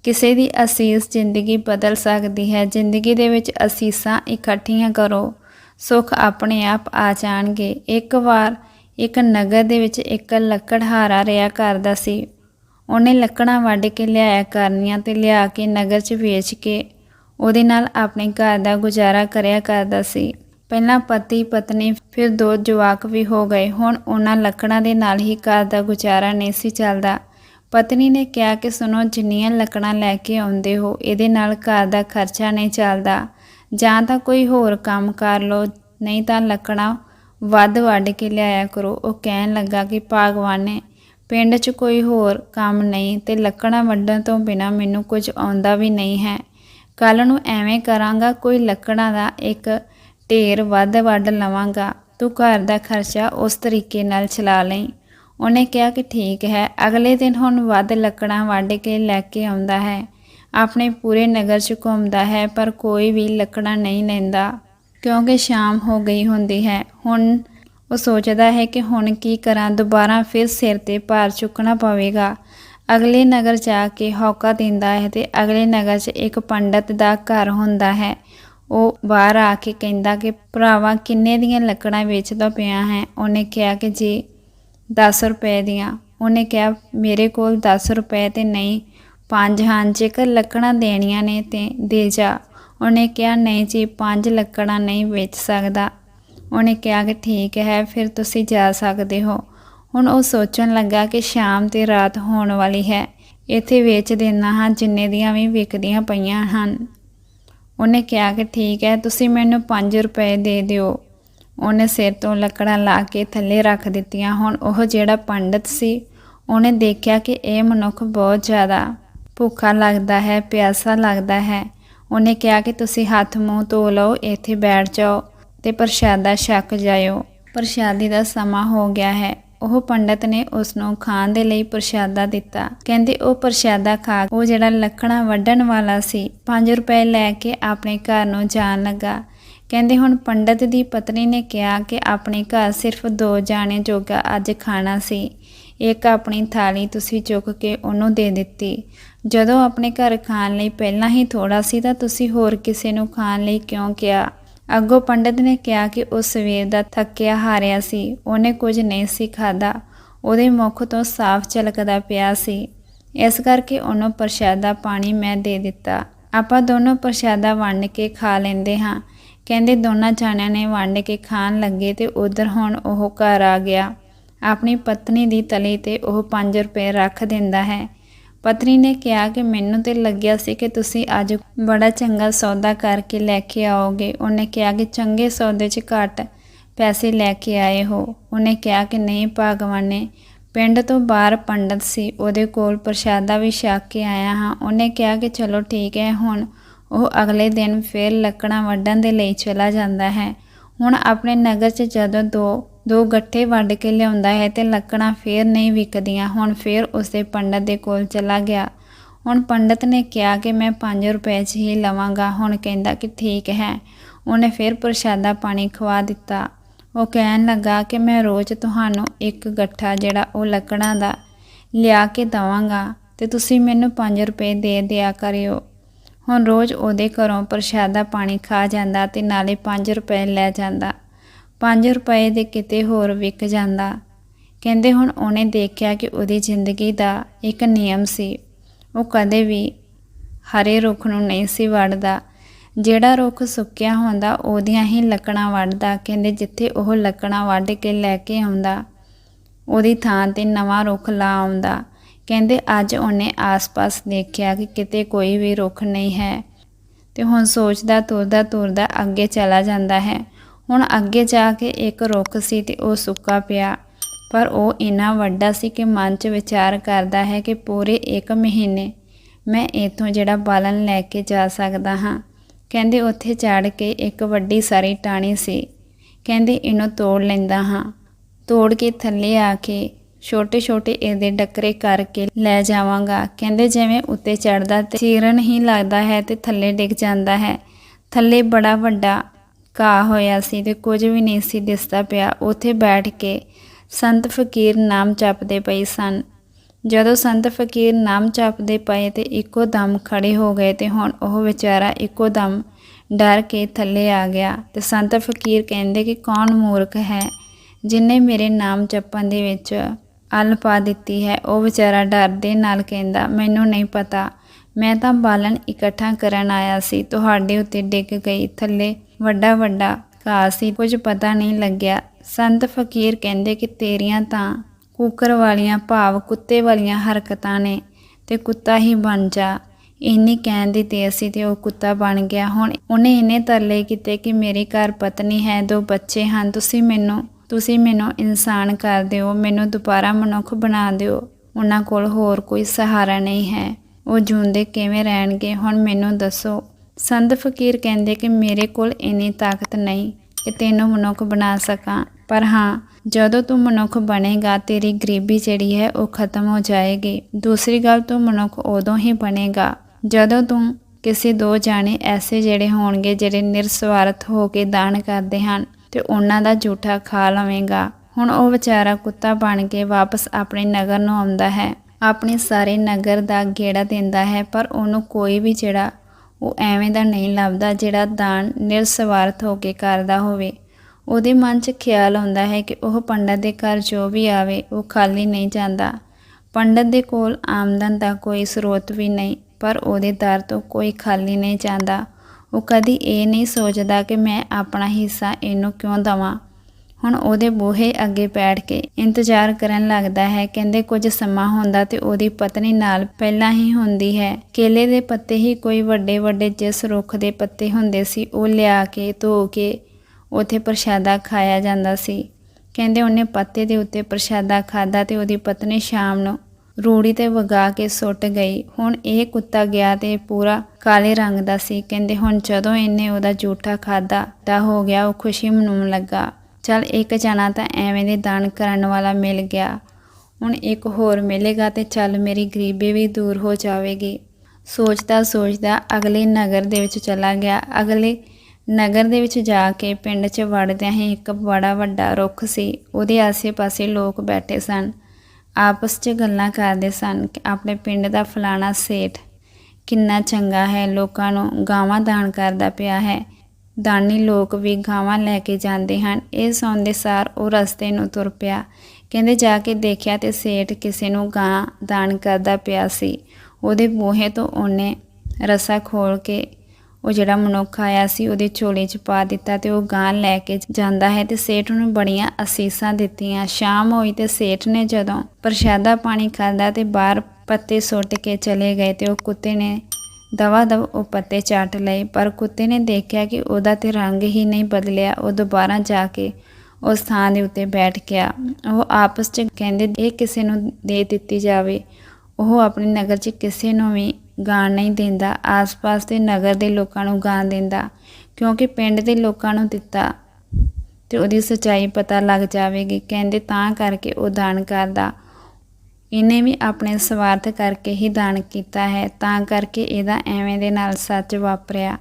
ਕਿਸੇ ਦੀ ਅਸੀਸ ਜ਼ਿੰਦਗੀ ਬਦਲ ਸਕਦੀ ਹੈ। ਜ਼ਿੰਦਗੀ ਦੇ ਵਿੱਚ ਅਸੀਸਾਂ ਇਕੱਠੀਆਂ ਕਰੋ। ਸੁੱਖ ਆਪਣੇ ਆਪ ਆ ਜਾਣਗੇ। ਇੱਕ ਵਾਰ ਇੱਕ ਨਗਰ ਦੇ ਵਿੱਚ ਇੱਕ ਲੱਕੜਹਾਰਾ ਰਿਹਾ ਕਰਦਾ ਸੀ। ਉਹਨੇ ਲੱਕੜਾਂ ਵੱਢ ਕੇ ਲਿਆਇਆ ਕਰਨੀਆਂ ਤੇ ਲਿਆ ਕੇ ਨਗਰ 'ਚ ਵੇਚ ਕੇ ਉਹਦੇ ਨਾਲ ਆਪਣੇ ਘਰ ਦਾ ਗੁਜ਼ਾਰਾ ਕਰਿਆ ਕਰਦਾ ਸੀ। ਪਹਿਲਾਂ ਪਤੀ, ਪਤਨੀ, ਫਿਰ ਦੋ ਜਵਾਕ ਵੀ ਹੋ ਗਏ। ਹੁਣ ਉਹਨਾਂ ਲੱਕੜਾਂ ਦੇ ਨਾਲ ਹੀ ਘਰ ਦਾ ਗੁਜ਼ਾਰਾ ਨਹੀਂ ਸੀ ਚੱਲਦਾ। ਪਤਨੀ ਨੇ ਕਿਹਾ ਕਿ ਸੁਣੋ, ਜਿੰਨੀਆਂ ਲੱਕੜਾਂ ਲੈ ਕੇ ਆਉਂਦੇ ਹੋ, ਇਹਦੇ ਨਾਲ ਘਰ ਦਾ ਖਰਚਾ ਨਹੀਂ ਚੱਲਦਾ। ਜਾਂ ਤਾਂ ਕੋਈ ਹੋਰ ਕੰਮ ਕਰ ਲਓ, ਨਹੀਂ ਤਾਂ ਲੱਕੜਾਂ ਵੱਧ ਵੱਢ ਕੇ ਲਿਆਇਆ ਕਰੋ। ਉਹ ਕਹਿਣ ਲੱਗਾ ਕਿ, ਭਾਗਵਾਨ ਨੇ ਪਿੰਡ 'ਚ ਕੋਈ ਹੋਰ ਕੰਮ ਨਹੀਂ ਤੇ ਲੱਕੜਾਂ ਵੱਢਣ ਤੋਂ ਬਿਨਾ ਮੈਨੂੰ ਕੁਝ ਆਉਂਦਾ ਵੀ ਨਹੀਂ ਹੈ। ਕੱਲ ਨੂੰ ਐਵੇਂ ਕਰਾਂਗਾ, ਕੋਈ ਲੱਕੜਾਂ ਦਾ ਇੱਕ ਢੇਰ ਵੱਧ ਵੱਢ ਲਵਾਂਗਾ। ਤੂੰ ਘਰ ਦਾ ਖਰਚਾ ਉਸ ਤਰੀਕੇ ਨਾਲ ਚਲਾ ਲਈ। ਉਹਨੇ ਕਿਹਾ ਕਿ ਠੀਕ ਹੈ, ਅਗਲੇ ਦਿਨ ਹੁਣ ਵੱਧ ਲੱਕੜਾਂ ਵੱਢ ਕੇ ਲੈ ਕੇ ਆਉਂਦਾ ਹੈ। ਆਪਣੇ ਪੂਰੇ ਨਗਰ 'ਚ ਘੁੰਮਦਾ ਹੈ, ਪਰ ਕੋਈ ਵੀ ਲੱਕੜਾਂ ਨਹੀਂ ਲੈਂਦਾ। ਕਿਉਂਕਿ ਸ਼ਾਮ ਹੋ ਗਈ ਹੁੰਦੀ ਹੈ। ਹੁਣ ਉਹ ਸੋਚਦਾ ਹੈ ਕਿ ਹੁਣ ਕੀ ਕਰਾਂ, ਦੁਬਾਰਾ ਫਿਰ ਸਿਰ ਤੇ ਭਾਰ ਚੁੱਕਣਾ ਪਵੇਗਾ। ਅਗਲੇ ਨਗਰ ਜਾ ਕੇ ਹੌਕਾ ਦਿੰਦਾ ਹੈ ਤੇ ਅਗਲੇ ਨਗਰ 'ਚ ਇੱਕ ਪੰਡਤ ਦਾ ਘਰ ਹੁੰਦਾ ਹੈ। ਉਹ ਬਾਹਰ ਆ ਕੇ ਕਹਿੰਦਾ ਕਿ ਭਰਾਵਾ, ਕਿੰਨੇ ਦੀਆਂ ਲੱਕੜਾਂ ਵੇਚਦਾ ਪਿਆ ਹੈ? ਉਹਨੇ ਕਿਹਾ ਕਿ ਜੀ 10 ਰੁਪਏ ਦੀਆਂ। ਉਹਨੇ ਕਿਹਾ, ਮੇਰੇ ਕੋਲ 10 ਰੁਪਏ ਤੇ ਨਹੀਂ, ਪੰਜ ਹਨ, ਜੇਕਰ ਲੱਕੜਾਂ ਦੇਣੀਆਂ ਨੇ ਤੇ ਦੇ ਜਾ। ਉਹਨੇ ਕਿਹਾ, ਨਹੀਂ ਜੀ, ਪੰਜ ਲੱਕੜਾਂ ਨਹੀਂ ਵੇਚ ਸਕਦਾ। ਉਹਨੇ ਕਿਹਾ ਕਿ ਠੀਕ ਹੈ, ਫਿਰ ਤੁਸੀਂ ਜਾ ਸਕਦੇ ਹੋ। ਹੁਣ ਉਹ ਸੋਚਣ ਲੱਗਾ ਕਿ ਸ਼ਾਮ ਤੇ ਰਾਤ ਹੋਣ ਵਾਲੀ ਹੈ। ਇੱਥੇ ਵੇਚ ਦੇਣਾ ਹਾਂ, ਜਿੰਨੇ ਦੀਆਂ ਵੀ ਵਿਕਦੀਆਂ ਪਈਆਂ ਹਨ। ਉਹਨੇ ਕਿਹਾ ਕਿ ਠੀਕ ਹੈ, ਤੁਸੀਂ ਮੈਨੂੰ 5 ਰੁਪਏ ਦੇ ਦਿਓ। ਉਹਨੇ ਸਿਰ ਤੋਂ ਲੱਕੜਾਂ ਲਾ ਕੇ ਥੱਲੇ ਰੱਖ ਦਿੱਤੀਆਂ। ਹੁਣ ਉਹ ਜਿਹੜਾ ਪੰਡਤ ਸੀ, ਉਹਨੇ ਦੇਖਿਆ ਕਿ ਇਹ ਮਨੁੱਖ ਬਹੁਤ ਜ਼ਿਆਦਾ ਭੁੱਖਾ ਲੱਗਦਾ ਹੈ, ਪਿਆਸਾ ਲੱਗਦਾ ਹੈ। ਉਹਨੇ ਕਿਹਾ ਕਿ ਤੁਸੀਂ ਹੱਥ ਮੂੰਹ ਧੋ ਲਓ, ਇੱਥੇ ਬੈਠ ਜਾਓ ਤੇ ਪ੍ਰਸ਼ਾਦਾ ਛਕ ਜਾਇਓ। ਪ੍ਰਸ਼ਾਦੀ ਦਾ ਸਮਾਂ ਹੋ ਗਿਆ ਹੈ। ਉਹ ਪੰਡਤ ਨੇ ਉਸ ਨੂੰ ਖਾਣ ਦੇ ਲਈ ਪ੍ਰਸ਼ਾਦਾ ਦਿੱਤਾ। ਕਹਿੰਦੇ, ਉਹ ਪ੍ਰਸ਼ਾਦਾ ਖਾ ਉਹ ਜਿਹੜਾ ਲੱਕੜਾਂ ਵੱਢਣ ਵਾਲਾ ਸੀ 5 ਰੁਪਏ ਲੈ ਕੇ ਆਪਣੇ ਘਰ ਨੂੰ ਜਾਣ ਲੱਗਾ। ਕਹਿੰਦੇ, ਹੁਣ ਪੰਡਤ ਦੀ ਪਤਨੀ ਨੇ ਕਿਹਾ ਕਿ ਆਪਣੇ ਘਰ ਸਿਰਫ ਦੋ ਜਾਣੇ ਜੋਗਾ ਅੱਜ ਖਾਣਾ ਸੀ। ਇੱਕ ਆਪਣੀ ਥਾਲੀ ਤੁਸੀਂ ਚੁੱਕ ਕੇ ਉਹਨੂੰ ਦੇ ਦਿੱਤੀ। ਜਦੋਂ ਆਪਣੇ ਘਰ ਖਾਣ ਲਈ ਪਹਿਲਾਂ ਹੀ ਥੋੜਾ ਸੀ ਤਾਂ ਤੁਸੀਂ ਹੋਰ ਕਿਸੇ ਨੂੰ ਖਾਣ ਲਈ ਕਿਉਂ ਕਿਹਾ? ਅੱਗੋਂ ਪੰਡਤ ਨੇ ਕਿਹਾ ਕਿ ਉਹ ਸਵੇਰ ਦਾ ਥੱਕਿਆ ਹਾਰਿਆ ਸੀ, ਉਹਨੇ ਕੁਝ ਨਹੀਂ ਸੀ ਖਾਦਾ ਉਹਦੇ ਮੁਖ ਤੋਂ ਸਾਫ਼ ਝਲਕਦਾ ਪਿਆ ਸੀ। ਇਸ ਕਰਕੇ ਉਹਨੂੰ ਪ੍ਰਸ਼ਾਦਾ ਪਾਣੀ ਮੈਂ ਦੇ ਦਿੱਤਾ। ਆਪਾਂ ਦੋਨੋਂ ਪ੍ਰਸ਼ਾਦਾ ਵੰਡ ਕੇ ਖਾ ਲੈਂਦੇ ਹਾਂ। ਕਹਿੰਦੇ ਦੋਨਾਂ ਜਾਣਿਆਂ ਨੇ ਵੰਡ ਕੇ ਖਾਣ ਲੱਗੇ ਤੇ ਉਧਰ ਹੁਣ ਉਹ ਘਰ ਆ ਗਿਆ। ਆਪਣੀ ਪਤਨੀ ਦੀ ਤਲੀ ਤੇ ਉਹ 5 ਰੁਪਏ ਰੱਖ ਦਿੰਦਾ ਹੈ। ਪਤਨੀ ਨੇ ਕਿਹਾ ਕਿ ਮੈਨੂੰ ਤੇ ਲੱਗਿਆ ਸੀ ਕਿ ਤੁਸੀਂ ਅੱਜ ਬੜਾ ਚੰਗਾ ਸੌਦਾ ਕਰਕੇ ਲੈ ਕੇ ਆਓਗੇ। ਉਹਨੇ ਕਿਹਾ ਕਿ ਚੰਗੇ ਸੌਦੇ 'ਚ ਘੱਟ ਪੈਸੇ ਲੈ ਕੇ ਆਏ ਹੋ। ਉਹਨੇ ਕਿਹਾ ਕਿ ਨਹੀਂ, ਭਗਵਾਨ ਨੇ ਪਿੰਡ ਤੋਂ ਬਾਹਰ ਪੰਡਤ ਸੀ, ਉਹਦੇ ਕੋਲ ਪ੍ਰਸ਼ਾਦਾ ਵੀ ਛਕ ਕੇ ਆਇਆ ਹਾਂ। ਉਹਨੇ ਕਿਹਾ ਕਿ ਚਲੋ ਠੀਕ ਹੈ, ਹੁਣ ਉਹ ਅਗਲੇ ਦਿਨ ਫਿਰ ਲੱਕੜਾਂ ਵੱਢਣ ਦੇ ਲਈ ਚਲਾ ਜਾਂਦਾ ਹੈ। ਹੁਣ ਆਪਣੇ ਨਗਰ 'ਚ ਜਦੋਂ ਦੋ ਦੋ ਗੱਠੇ ਵੰਡ ਕੇ ਲਿਆਉਂਦਾ ਹੈ ਤੇ ਲੱਕੜਾਂ ਫੇਰ ਨਹੀਂ ਵਿਕਦੀਆਂ। ਹੁਣ ਫੇਰ ਉਸਦੇ ਪੰਡਤ ਦੇ ਕੋਲ ਚਲਾ ਗਿਆ। ਹੁਣ ਪੰਡਤ ਨੇ ਕਿਹਾ ਕਿ ਮੈਂ 5 ਰੁਪਏ 'ਚ ਹੀ ਲਵਾਂਗਾ। ਹੁਣ ਕਹਿੰਦਾ ਕਿ ਠੀਕ ਹੈ। ਉਹਨੇ ਫਿਰ ਪ੍ਰਸ਼ਾਦਾ ਪਾਣੀ ਖਵਾ ਦਿੱਤਾ। ਉਹ ਕਹਿਣ ਲੱਗਾ ਕਿ ਮੈਂ ਰੋਜ਼ ਤੁਹਾਨੂੰ ਇੱਕ ਗੱਠਾ ਜਿਹੜਾ ਉਹ ਲੱਕੜਾਂ ਦਾ ਲਿਆ ਕੇ ਦਵਾਂਗਾ ਤੇ ਤੁਸੀਂ ਮੈਨੂੰ 5 ਰੁਪਏ ਦੇ ਦਿਆ ਕਰਿਓ। ਹੁਣ ਰੋਜ਼ ਉਹਦੇ ਘਰੋਂ ਪ੍ਰਸ਼ਾਦਾ ਪਾਣੀ ਖਾ ਜਾਂਦਾ ਤੇ ਨਾਲੇ 5 ਰੁਪਏ ਲੈ ਜਾਂਦਾ। 5 ਰੁਪਏ ਦੇ ਕਿਤੇ ਹੋਰ ਵਿਕ ਜਾਂਦਾ। ਕਹਿੰਦੇ ਹੁਣ ਉਹਨੇ ਦੇਖਿਆ ਕਿ ਉਹਦੀ ਜ਼ਿੰਦਗੀ ਦਾ ਇੱਕ ਨਿਯਮ ਸੀ। ਉਹ ਕਦੇ ਵੀ ਹਰੇ ਰੁੱਖ ਨੂੰ ਨਹੀਂ ਸੀ ਵੜਦਾ ਜਿਹੜਾ ਰੁੱਖ ਸੁੱਕਿਆ ਹੁੰਦਾ, ਉਹਦੀਆਂ ਹੀ ਲੱਕੜਾਂ ਵੱਢਦਾ। ਕਹਿੰਦੇ ਜਿੱਥੇ ਉਹ ਲੱਕੜਾਂ ਵੱਢ ਕੇ ਲੈ ਕੇ ਆਉਂਦਾ, ਉਹਦੀ ਥਾਂ ਤੇ ਨਵਾਂ ਰੁੱਖ ਲਾ ਆਉਂਦਾ। ਕਹਿੰਦੇ ਅੱਜ ਉਹਨੇ ਆਸ-ਪਾਸ ਦੇਖਿਆ ਕਿ ਕਿਤੇ ਕੋਈ ਵੀ ਰੁੱਖ ਨਹੀਂ ਹੈ ਤੇ ਹੁਣ ਸੋਚਦਾ ਤੁਰਦਾ ਤੁਰਦਾ ਅੱਗੇ ਚਲਾ ਜਾਂਦਾ ਹੈ। ਹੁਣ ਅੱਗੇ ਜਾ ਕੇ ਇੱਕ ਰੁੱਖ ਸੀ ਤੇ ਉਹ ਸੁੱਕਾ ਪਿਆ। ਪਰ ਉਹ ਇੰਨਾ ਵੱਡਾ ਸੀ ਕਿ ਮਨ 'ਚ ਵਿਚਾਰ ਕਰਦਾ ਹੈ ਕਿ ਪੂਰੇ 1 ਮਹੀਨੇ ਮੈਂ ਇਥੋਂ ਜਿਹੜਾ ਬਾਲਣ ਲੈ ਕੇ ਜਾ ਸਕਦਾ ਹਾਂ। ਕਹਿੰਦੇ ਉੱਥੇ ਚੜ ਕੇ ਇੱਕ ਵੱਡੀ ਸਾਰੀ ਟਾਣੀ ਸੀ। ਕਹਿੰਦੇ ਇਹਨੂੰ ਤੋੜ ਲੈਂਦਾ ਹਾਂ। ਤੋੜ ਕੇ ਥੱਲੇ ਆ ਕੇ ਛੋਟੇ ਛੋਟੇ ਇਹਦੇ ਡੱਕਰੇ ਕਰਕੇ ਲੈ ਜਾਵਾਂਗਾ। ਕਹਿੰਦੇ ਜਿਵੇਂ ਉੱਤੇ ਚੜਦਾ ਤੇ ਚੀਰਨ ਹੀ ਲੱਗਦਾ ਹੈ ਤੇ ਥੱਲੇ ਡਿੱਗ ਜਾਂਦਾ ਹੈ। ਥੱਲੇ ਬੜਾ ਵੱਡਾ ਘਾਹ ਹੋਇਆ ਸੀ ਤੇ ਕੁਝ ਵੀ ਨਹੀਂ ਸੀ ਦਿਸਦਾ ਪਿਆ। ਉੱਥੇ ਬੈਠ ਕੇ ਸੰਤ ਫਕੀਰ ਨਾਮ ਜਪਦੇ ਪਏ ਸਨ। ਜਦੋਂ ਸੰਤ ਫਕੀਰ ਨਾਮ ਜਪਦੇ ਪਏ ਤੇ ਇੱਕੋ ਦਮ ਖੜੇ ਹੋ ਗਏ ਤੇ ਹੁਣ ਉਹ ਵਿਚਾਰਾ ਇੱਕੋ ਦਮ ਡਰ ਕੇ ਥੱਲੇ ਆ ਗਿਆ ਤੇ ਸੰਤ ਫਕੀਰ ਕਹਿੰਦੇ ਕਿ ਕੌਣ ਮੂਰਖ ਹੈ ਜਿਨੇ ਮੇਰੇ ਨਾਮ ਜਪਣ ਦੇ ਵਿੱਚ ਅਲ ਪਾ ਦਿੱਤੀ ਹੈ। ਉਹ ਵਿਚਾਰਾ ਡਰ ਦੇ ਨਾਲ ਕਹਿੰਦਾ, ਮੈਨੂੰ ਨਹੀਂ ਪਤਾ। ਮੈਂ ਤਾਂ ਬਾਲਣ ਇਕੱਠਾ ਕਰਨ ਆਇਆ ਸੀ। ਤੁਹਾਡੇ ਉੱਤੇ ਡਿੱਗ ਗਈ। ਥੱਲੇ ਵੱਡਾ ਵੱਡਾ ਘਾਹ ਸੀ। ਕੁਝ ਪਤਾ ਨਹੀਂ ਲੱਗਿਆ। ਸੰਤ ਫਕੀਰ ਕਹਿੰਦੇ ਕਿ ਤੇਰੀਆਂ ਤਾਂ ਕੁੱਕਰ ਵਾਲੀਆਂ, ਭਾਵ ਕੁੱਤੇ ਵਾਲੀਆਂ ਹਰਕਤਾਂ ਨੇ ਤੇ ਕੁੱਤਾ ਹੀ ਬਣ ਜਾ। ਇੰਨੀ ਕਹਿੰਦੀ ਤੇ ਅਸੀਂ ਤੇ ਉਹ ਕੁੱਤਾ ਬਣ ਗਿਆ। ਹੁਣ ਉਹਨੇ ਇਹਨੇ ਤਰਲੇ ਕੀਤੇ ਕਿ ਮੇਰੇ ਘਰ ਪਤਨੀ ਹੈ, ਦੋ ਬੱਚੇ ਹਨ। ਤੁਸੀਂ ਮੈਨੂੰ ਤੁਸੀਂ ਮੈਨੂੰ ਇਨਸਾਨ ਕਰ ਦਿਓ। ਮੈਨੂੰ ਦੁਬਾਰਾ ਮਨੁੱਖ ਬਣਾ ਦਿਓ। ਉਹਨਾਂ ਕੋਲ ਹੋਰ ਕੋਈ ਸਹਾਰਾ ਨਹੀਂ ਹੈ। ਉਹ ਜੂੰਦੇ ਕਿਵੇਂ ਰਹਿਣਗੇ? ਹੁਣ ਮੈਨੂੰ ਦੱਸੋ। ਸੰਤ ਫਕੀਰ ਕਹਿੰਦੇ ਕਿ ਮੇਰੇ ਕੋਲ ਇੰਨੀ ਤਾਕਤ ਨਹੀਂ ਕਿ ਤੈਨੂੰ ਮਨੁੱਖ ਬਣਾ ਸਕਾਂ। ਪਰ ਹਾਂ, ਜਦੋਂ ਤੂੰ ਮਨੁੱਖ ਬਣੇਗਾ, ਤੇਰੀ ਗਰੀਬੀ ਜਿਹੜੀ ਹੈ ਉਹ ਖਤਮ ਹੋ ਜਾਏਗੀ। ਦੂਸਰੀ ਗੱਲ, ਤੂੰ ਮਨੁੱਖ ਉਦੋਂ ਹੀ ਬਣੇਗਾ ਜਦੋਂ ਤੂੰ ਕਿਸੇ ਦੋ ਜਾਣੇ ਐਸੇ ਜਿਹੜੇ ਹੋਣਗੇ ਜਿਹੜੇ ਨਿਰਸਵਾਰਥ ਹੋ ਕੇ ਦਾਨ ਕਰਦੇ ਹਨ ਤੇ ਉਹਨਾਂ ਦਾ ਝੂਠਾ ਖਾ ਲਵੇਂਗਾ। ਹੁਣ ਉਹ ਵਿਚਾਰਾ ਕੁੱਤਾ ਬਣ ਕੇ ਵਾਪਸ ਆਪਣੇ ਨਗਰ ਨੂੰ ਆਉਂਦਾ ਹੈ। ਆਪਣੇ ਸਾਰੇ ਨਗਰ ਦਾ ਗੇੜਾ ਦਿੰਦਾ ਹੈ, ਪਰ ਉਹਨੂੰ ਕੋਈ ਵੀ ਜਿਹੜਾ ਉਹ ਐਵੇਂ ਦਾ ਨਹੀਂ ਲੱਭਦਾ ਜਿਹੜਾ ਦਾਨ ਨਿਰਸਵਾਰਥ ਹੋ ਕੇ ਕਰਦਾ ਹੋਵੇ। ਉਹਦੇ ਮਨ 'ਚ ਖਿਆਲ ਆਉਂਦਾ ਹੈ ਕਿ ਉਹ ਪੰਡਤ ਦੇ ਘਰ ਜੋ ਵੀ ਆਵੇ, ਉਹ ਖਾਲੀ ਨਹੀਂ ਜਾਂਦਾ। ਪੰਡਤ ਦੇ ਕੋਲ ਆਮਦਨ ਦਾ ਕੋਈ ਸਰੋਤ ਵੀ ਨਹੀਂ, ਪਰ ਉਹਦੇ ਦਰ ਤੋਂ ਕੋਈ ਖਾਲੀ ਨਹੀਂ ਜਾਂਦਾ। ਉਹ ਕਦੀ ਇਹ ਨਹੀਂ ਸੋਚਦਾ ਕਿ ਮੈਂ ਆਪਣਾ ਹਿੱਸਾ ਇਹਨੂੰ ਕਿਉਂ ਦਵਾਂ। ਹੁਣ ਉਹਦੇ ਬੂਹੇ ਅੱਗੇ ਬੈਠ ਕੇ ਇੰਤਜ਼ਾਰ ਕਰਨ ਲੱਗਦਾ ਹੈ। ਕਹਿੰਦੇ, ਕੁਝ ਸਮਾਂ ਹੁੰਦਾ ਤੇ ਉਹਦੀ ਪਤਨੀ ਨਾਲ ਪਹਿਲਾਂ ਹੀ ਹੁੰਦੀ ਹੈ। ਕੇਲੇ ਦੇ ਪੱਤੇ ਹੀ ਕੋਈ ਵੱਡੇ ਵੱਡੇ ਜਿਸ ਰੁੱਖ ਦੇ ਪੱਤੇ ਹੁੰਦੇ ਸੀ, ਉਹ ਲਿਆ ਕੇ, ਧੋ ਕੇ ਉਥੇ ਪ੍ਰਸ਼ਾਦਾ ਖਾਇਆ ਜਾਂਦਾ ਸੀ। ਕਹਿੰਦੇ, ਉਹਨੇ ਪੱਤੇ ਦੇ ਉੱਤੇ ਪ੍ਰਸ਼ਾਦਾ ਖਾਦਾ ਤੇ ਉਹਦੀ ਪਤਨੀ ਸ਼ਾਮ ਨੂੰ ਰੂੜੀ ਤੇ ਵਗਾ ਕੇ ਸੁੱਟ ਗਈ। ਹੁਣ ਇਹ ਕੁੱਤਾ ਗਿਆ ਤੇ ਪੂਰਾ ਕਾਲੇ ਰੰਗ ਦਾ ਸੀ। ਕਹਿੰਦੇ, ਹੁਣ ਜਦੋਂ ਇਹਨੇ ਉਹਦਾ ਝੂਠਾ ਖਾਦਾ ਤਾਂ ਹੋ ਗਿਆ, ਉਹ ਖੁਸ਼ੀ ਮਨਾਉਣ ਲੱਗਾ। ਚਲ ਇੱਕ ਜਣਾ ਤਾਂ ਐਵੇਂ ਦੇ ਦਾਨ ਕਰਨ ਵਾਲਾ ਮਿਲ ਗਿਆ। ਹੁਣ ਇੱਕ ਹੋਰ ਮਿਲੇਗਾ ਤੇ ਚੱਲ ਮੇਰੀ ਗਰੀਬੀ ਵੀ ਦੂਰ ਹੋ ਜਾਵੇਗੀ। ਸੋਚਦਾ ਸੋਚਦਾ ਅਗਲੇ ਨਗਰ ਦੇ ਵਿੱਚ ਚਲਾ ਗਿਆ। ਅਗਲੇ ਨਗਰ ਦੇ ਵਿੱਚ ਜਾ ਕੇ ਪਿੰਡ 'ਚ ਵੜਦਿਆਂ ਹੀ ਇੱਕ ਬੜਾ ਵੱਡਾ ਰੁੱਖ ਸੀ। ਉਹਦੇ ਆਸੇ-ਪਾਸੇ ਲੋਕ ਬੈਠੇ ਸਨ। ਆਪਸ 'ਚ ਗੱਲਾਂ ਕਰਦੇ ਸਨ ਕਿ ਆਪਣੇ ਪਿੰਡ ਦਾ ਫਲਾਣਾ ਸੇਠ ਕਿੰਨਾ ਚੰਗਾ ਹੈ। ਲੋਕਾਂ ਨੂੰ ਗਾਵਾਂ ਦਾਨ ਕਰਦਾ ਪਿਆ ਹੈ। ਦਾਨੀ ਲੋਕ ਵੀ ਗਾਵਾਂ ਲੈ ਕੇ ਜਾਂਦੇ ਹਨ। ਇਹ ਸੁਣਦੇ ਸਾਰ ਉਹ ਰਸਤੇ ਨੂੰ ਤੁਰ ਪਿਆ। ਕਹਿੰਦੇ, ਜਾ ਕੇ ਦੇਖਿਆ ਤੇ ਸੇਠ ਕਿਸੇ ਨੂੰ ਗਾਂ ਦਾਨ ਕਰਦਾ ਪਿਆ ਸੀ। ਉਹਦੇ ਬੂਹੇ ਤੋਂ ਉਹਨੇ ਰਸਾ ਖੋਲ ਕੇ ਉਹ ਜਿਹੜਾ ਮਨੁੱਖ ਆਇਆ ਸੀ, ਉਹਦੇ ਝੋਲੇ 'ਚ ਪਾ ਦਿੱਤਾ ਤੇ ਉਹ ਗਾਂ ਲੈ ਕੇ ਜਾਂਦਾ ਹੈ ਤੇ ਸੇਠ ਨੂੰ ਬੜੀਆਂ ਅਸੀਸਾਂ ਦਿੱਤੀਆਂ। ਸ਼ਾਮ ਹੋਈ ਤੇ ਸੇਠ ਨੇ ਜਦੋਂ ਪ੍ਰਸ਼ਾਦਾ ਪਾਣੀ ਖਾਦਾ ਤੇ ਬਾਹਰ ਪੱਤੇ ਸੁੱਟ ਕੇ ਚਲੇ ਗਏ ਤੇ ਉਹ ਕੁੱਤੇ ਨੇ ਦਵਾ ਦਵ ਉਹ ਪੱਤੇ ਚਾਟ ਲਏ, ਪਰ ਕੁੱਤੇ ਨੇ ਦੇਖਿਆ ਕਿ ਉਹਦਾ ਤੇ ਰੰਗ ਹੀ ਨਹੀਂ ਬਦਲਿਆ। ਉਹ ਦੁਬਾਰਾ ਜਾ ਕੇ ਉਸ ਥਾਂ ਦੇ ਉੱਤੇ ਬੈਠ ਗਿਆ। ਉਹ ਆਪਸ 'ਚ ਕਹਿੰਦੇ, ਇਹ ਕਿਸੇ ਨੂੰ ਦੇ ਦਿੱਤੀ ਜਾਵੇ। ਉਹ ਆਪਣੇ ਨਗਰ 'ਚ ਕਿਸੇ ਨੂੰ ਵੀ ਗਾਣ ਨਹੀਂ ਦਿੰਦਾ। ਆਸ-ਪਾਸ ਦੇ ਨਗਰ ਦੇ ਲੋਕਾਂ ਨੂੰ ਗਾਣ ਦਿੰਦਾ, ਕਿਉਂਕਿ ਪਿੰਡ ਦੇ ਲੋਕਾਂ ਨੂੰ ਦਿੱਤਾ ਤੇ ਉਹਦੀ ਸੱਚਾਈ ਪਤਾ ਲੱਗ ਜਾਵੇਗੀ। ਕਹਿੰਦੇ, ਤਾਂ ਕਰਕੇ ਉਹ ਦਾਨ ਕਰਦਾ। ਇਹਨੇ ਵੀ ਆਪਣੇ ਸਵਾਰਥ ਕਰਕੇ ਹੀ ਦਾਨ ਕੀਤਾ ਹੈ, ਤਾਂ ਕਰਕੇ ਇਹਦਾ ਐਵੇਂ ਦੇ ਨਾਲ ਸੱਚ ਵਾਪਰਿਆ।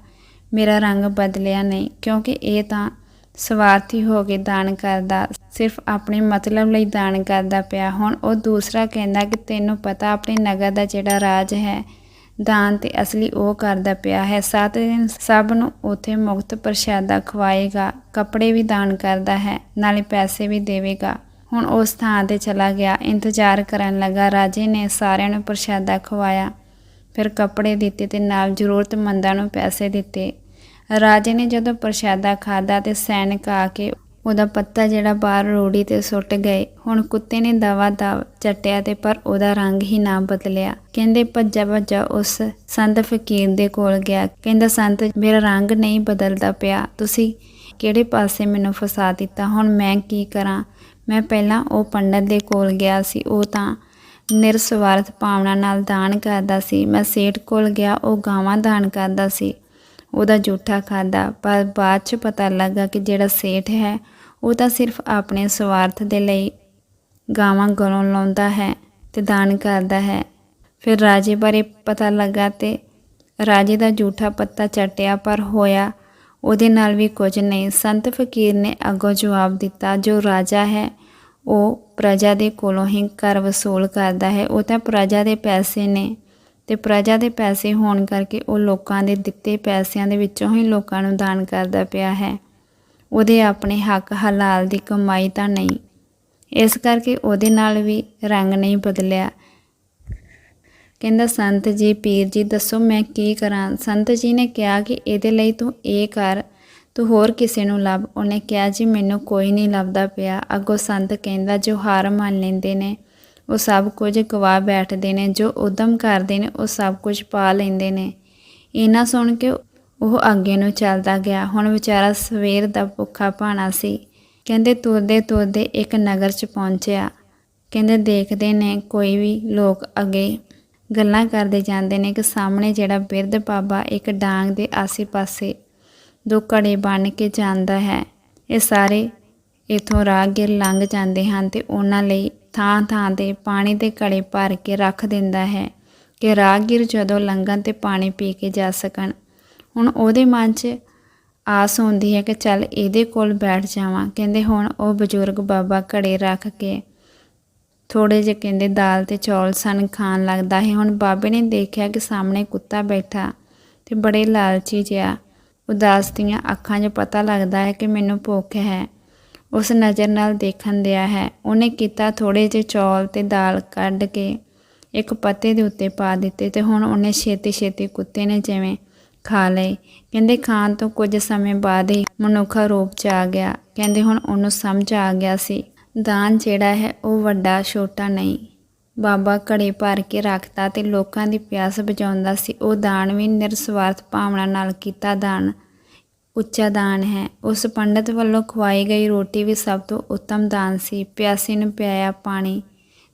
ਮੇਰਾ ਰੰਗ ਬਦਲਿਆ ਨਹੀਂ, ਕਿਉਂਕਿ ਇਹ ਤਾਂ ਸਵਾਰਥੀ ਹੋ ਕੇ ਦਾਨ ਕਰਦਾ, ਸਿਰਫ ਆਪਣੇ ਮਤਲਬ ਲਈ ਦਾਨ ਕਰਦਾ ਪਿਆ। ਹੁਣ ਉਹ ਦੂਸਰਾ ਕਹਿੰਦਾ ਕਿ ਤੈਨੂੰ ਪਤਾ ਆਪਣੇ ਨਗਰ ਦਾ ਜਿਹੜਾ ਰਾਜ ਹੈ, ਦਾਨ ਤੇ ਅਸਲੀ ਉਹ ਕਰਦਾ ਪਿਆ ਹੈ। ਸੱਤ ਦਿਨ ਸਭ ਨੂੰ ਉਥੇ ਮੁਕਤ ਪ੍ਰਸ਼ਾਦਾ ਖਵਾਏਗਾ, ਕੱਪੜੇ ਵੀ ਦਾਨ ਕਰਦਾ ਹੈ, ਨਾਲੇ ਪੈਸੇ ਵੀ ਦੇਵੇਗਾ। ਹੁਣ ਉਸ ਥਾਂ ਤੇ ਚਲਾ ਗਿਆ। ਇੰਤਜ਼ਾਰ ਕਰਨ ਲੱਗਾ, ਰਾਜੇ ਨੇ ਸਾਰਿਆਂ ਨੂੰ ਪ੍ਰਸ਼ਾਦਾ ਖਵਾਇਆ। ਫਿਰ ਕੱਪੜੇ ਦਿੱਤੇ ਤੇ ਨਾਲ ਜ਼ਰੂਰਤਮੰਦਾਂ ਨੂੰ ਪੈਸੇ ਦਿੱਤੇ। ਰਾਜੇ ਨੇ ਜਦੋਂ ਪ੍ਰਸ਼ਾਦਾ ਖਾਦਾ ਤੇ ਸੈਨਿਕ ਆ ਕੇ ਉਹਦਾ ਪੱਤਾ ਜਿਹੜਾ ਬਾਹਰ ਰੋੜੀ ਤੇ ਸੁੱਟ ਗਏ, ਹੁਣ ਕੁੱਤੇ ਨੇ ਦਵਾ ਦਵ ਚੱਟਿਆ ਤੇ ਪਰ ਉਹਦਾ ਰੰਗ ਹੀ ਨਾ ਬਦਲਿਆ। ਕਹਿੰਦੇ ਭੱਜਾ ਭੱਜਾ ਉਸ ਸੰਤ ਫਕੀਰ ਦੇ ਕੋਲ ਗਿਆ। ਕਹਿੰਦਾ, ਸੰਤ, ਮੇਰਾ ਰੰਗ ਨਹੀਂ ਬਦਲਦਾ ਪਿਆ। ਤੁਸੀਂ ਕਿਹੜੇ ਪਾਸੇ ਮੈਨੂੰ ਫਸਾ ਦਿੱਤਾ? ਹੁਣ ਮੈਂ ਕੀ ਕਰਾਂ? ਮੈਂ ਪਹਿਲਾਂ ਉਹ ਪੰਡਤ ਦੇ ਕੋਲ ਗਿਆ ਸੀ, ਉਹ ਤਾਂ ਨਿਰਸਵਾਰਥ ਭਾਵਨਾ ਨਾਲ ਦਾਨ ਕਰਦਾ ਸੀ। ਮੈਂ ਸੇਠ ਕੋਲ ਗਿਆ, ਉਹ ਗਾਵਾਂ ਦਾਨ ਕਰਦਾ ਸੀ, ਉਹਦਾ ਜੂਠਾ ਖਾਦਾ। ਪਰ ਬਾਅਦ ਚ ਪਤਾ ਲੱਗਾ ਕਿ ਜਿਹੜਾ ਸੇਠ ਹੈ, ਉਹ ਤਾਂ ਸਿਰਫ ਆਪਣੇ ਸਵਾਰਥ ਦੇ ਲਈ ਗਾਵਾਂ ਗਲੋਂ ਲਾਉਂਦਾ ਹੈ ਤੇ ਦਾਨ ਕਰਦਾ ਹੈ। ਫਿਰ ਰਾਜੇ ਬਾਰੇ ਪਤਾ ਲੱਗਾ ਤੇ ਰਾਜੇ ਦਾ ਝੂਠਾ ਪੱਤਾ ਚੱਟਿਆ ਪਰ ਹੋਇਆ ਉਹਦੇ ਨਾਲ ਵੀ ਕੁਝ ਨਹੀਂ। ਸੰਤ ਫਕੀਰ ਨੇ ਅੱਗੋਂ ਜਵਾਬ ਦਿੱਤਾ, ਜੋ ਰਾਜਾ ਹੈ, ਉਹ ਪ੍ਰਜਾ ਦੇ ਕੋਲੋਂ ਹੀ ਕਰ ਵਸੂਲ ਕਰਦਾ ਹੈ। ਉਹ ਤਾਂ ਪ੍ਰਜਾ ਦੇ ਪੈਸੇ ਨੇ ਤੇ ਪ੍ਰਜਾ ਦੇ ਪੈਸੇ ਹੋਣ ਕਰਕੇ ਉਹ ਲੋਕਾਂ ਦੇ ਦਿੱਤੇ ਪੈਸਿਆਂ ਦੇ ਵਿੱਚੋਂ ਹੀ ਲੋਕਾਂ ਨੂੰ ਦਾਨ ਕਰਦਾ ਪਿਆ ਹੈ। ਉਹਦੇ ਆਪਣੇ ਹੱਕ ਹਲਾਲ ਦੀ ਕਮਾਈ ਤਾਂ ਨਹੀਂ। ਇਸ ਕਰਕੇ ਉਹਦੇ ਨਾਲ ਵੀ ਰੰਗ ਨਹੀਂ ਬਦਲਿਆ। ਕਹਿੰਦਾ, ਸੰਤ ਜੀ, ਪੀਰ ਜੀ, ਦੱਸੋ ਮੈਂ ਕੀ ਕਰਾਂ? ਸੰਤ ਜੀ ਨੇ ਕਿਹਾ ਕਿ ਇਹਦੇ ਲਈ ਤੂੰ ਇਹ ਕਰ, ਤੂੰ ਹੋਰ ਕਿਸੇ ਨੂੰ ਲੱਭ। ਉਹਨੇ ਕਿਹਾ, ਜੀ, ਮੈਨੂੰ ਕੋਈ ਨਹੀਂ ਲੱਭਦਾ ਪਿਆ। ਅੱਗੋਂ ਸੰਤ ਕਹਿੰਦਾ, ਜੋ ਹਾਰ ਮੰਨ ਲੈਂਦੇ ਨੇ, ਉਹ ਸਭ ਕੁਝ ਗਵਾ ਬੈਠਦੇ ਨੇ। ਜੋ ਉਦਮ ਕਰਦੇ ਨੇ, ਉਹ ਸਭ ਕੁਝ ਪਾ ਲੈਂਦੇ ਨੇ। ਇਹਨਾਂ ਸੁਣ ਕੇ ਉਹ ਅੱਗੇ ਨੂੰ ਚੱਲਦਾ ਗਿਆ। ਹੁਣ ਵਿਚਾਰਾ ਸਵੇਰ ਦਾ ਭੁੱਖਾ ਭਾਣਾ ਸੀ। ਕਹਿੰਦੇ, ਤੁਰਦੇ ਤੁਰਦੇ ਇੱਕ ਨਗਰ 'ਚ ਪਹੁੰਚਿਆ। ਕਹਿੰਦੇ, ਦੇਖਦੇ ਨੇ ਕੋਈ ਵੀ ਲੋਕ ਅੱਗੇ ਗੱਲਾਂ ਕਰਦੇ ਜਾਂਦੇ ਨੇ ਕਿ ਸਾਹਮਣੇ ਜਿਹੜਾ ਬਿਰਧ ਬਾਬਾ ਇੱਕ ਡਾਂਗ ਦੇ ਆਸੇ-ਪਾਸੇ ਦੋ ਘੜੇ ਬੰਨ ਕੇ ਜਾਂਦਾ ਹੈ। ਇਹ ਸਾਰੇ ਇਥੋਂ ਰਾਹਗੀਰ ਲੰਘ ਜਾਂਦੇ ਹਨ ਤੇ ਉਹਨਾਂ ਲਈ ਥਾਂ-ਥਾਂ ਤੇ ਪਾਣੀ ਦੇ ਘੜੇ ਭਰ ਕੇ ਰੱਖ ਦਿੰਦਾ ਹੈ ਕਿ ਰਾਹਗੀਰ ਜਦੋਂ ਲੰਘਣ ਤੇ ਪਾਣੀ ਪੀ ਕੇ ਜਾ ਸਕਣ। ਹੁਣ ਉਹਦੇ ਮਨ 'ਚ ਆਸ ਹੁੰਦੀ ਹੈ ਕਿ ਚੱਲ ਇਹਦੇ ਕੋਲ ਬੈਠ ਜਾਵਾਂ। ਕਹਿੰਦੇ ਹੁਣ ਉਹ ਬਜ਼ੁਰਗ ਬਾਬਾ ਘੜੇ ਰੱਖ ਕੇ ਥੋੜੇ ਜਿਹੇ ਕਹਿੰਦੇ ਦਾਲ ਤੇ ਚੌਲ ਸਨ, ਖਾਣ ਲੱਗਦਾ ਹੈ ਹੁਣ ਬਾਬੇ ਨੇ ਦੇਖਿਆ ਕਿ ਸਾਹਮਣੇ ਕੁੱਤਾ ਬੈਠਾ ਤੇ ਬੜੇ ਲਾਲਚੀ ਜਿਹਾ ਉਦਾਸ ਦੀਆਂ ਅੱਖਾਂ 'ਚ ਪਤਾ ਲੱਗਦਾ ਹੈ ਕਿ ਮੈਨੂੰ ਭੁੱਖ ਹੈ। ਉਸ ਨਜ਼ਰ ਨਾਲ ਦੇਖਣ ਦਿਆ ਹੈ। ਉਹਨੇ ਕੀਤਾ ਥੋੜੇ ਜਿਹੇ ਚੌਲ ਤੇ ਦਾਲ ਕੱਢ ਕੇ ਇੱਕ ਪੱਤੇ ਦੇ ਉੱਤੇ ਪਾ ਦਿੱਤੇ ਤੇ ਹੁਣ ਉਹਨੇ ਛੇਤੀ ਛੇਤੀ ਕੁੱਤੇ ਨੇ ਜਿਵੇਂ ਖਾ ਲਏ। ਕਹਿੰਦੇ ਖਾਣ ਤੋਂ ਕੁਝ ਸਮੇਂ ਬਾਅਦ ਹੀ ਮਨੁੱਖਾ ਰੂਪ ਚ ਆ ਗਿਆ। ਕਹਿੰਦੇ ਹੁਣ ਉਹਨੂੰ ਸਮਝ ਆ ਗਿਆ ਸੀ ਦਾਨ ਜਿਹੜਾ ਹੈ ਉਹ ਵੱਡਾ, ਛੋਟਾ ਨਹੀਂ। ਬਾਬਾ ਘੜੇ ਭਰ ਕੇ ਰੱਖਦਾ ਤੇ ਲੋਕਾਂ ਦੀ ਪਿਆਸ ਬੁਝਾਉਂਦਾ ਸੀ। ਉਹ ਦਾਨ ਵੀ ਨਿਰਸਵਾਰਥ ਭਾਵਨਾ ਨਾਲ ਕੀਤਾ ਦਾਨ, ਉੱਚਾ ਦਾਨ ਹੈ। ਉਸ ਪੰਡਤ ਵੱਲੋਂ ਖਵਾਈ ਗਈ ਰੋਟੀ ਵੀ ਸਭ ਤੋਂ ਉੱਤਮ ਦਾਨ ਸੀ। ਪਿਆਸੇ ਨੂੰ ਪਿਆਇਆ ਪਾਣੀ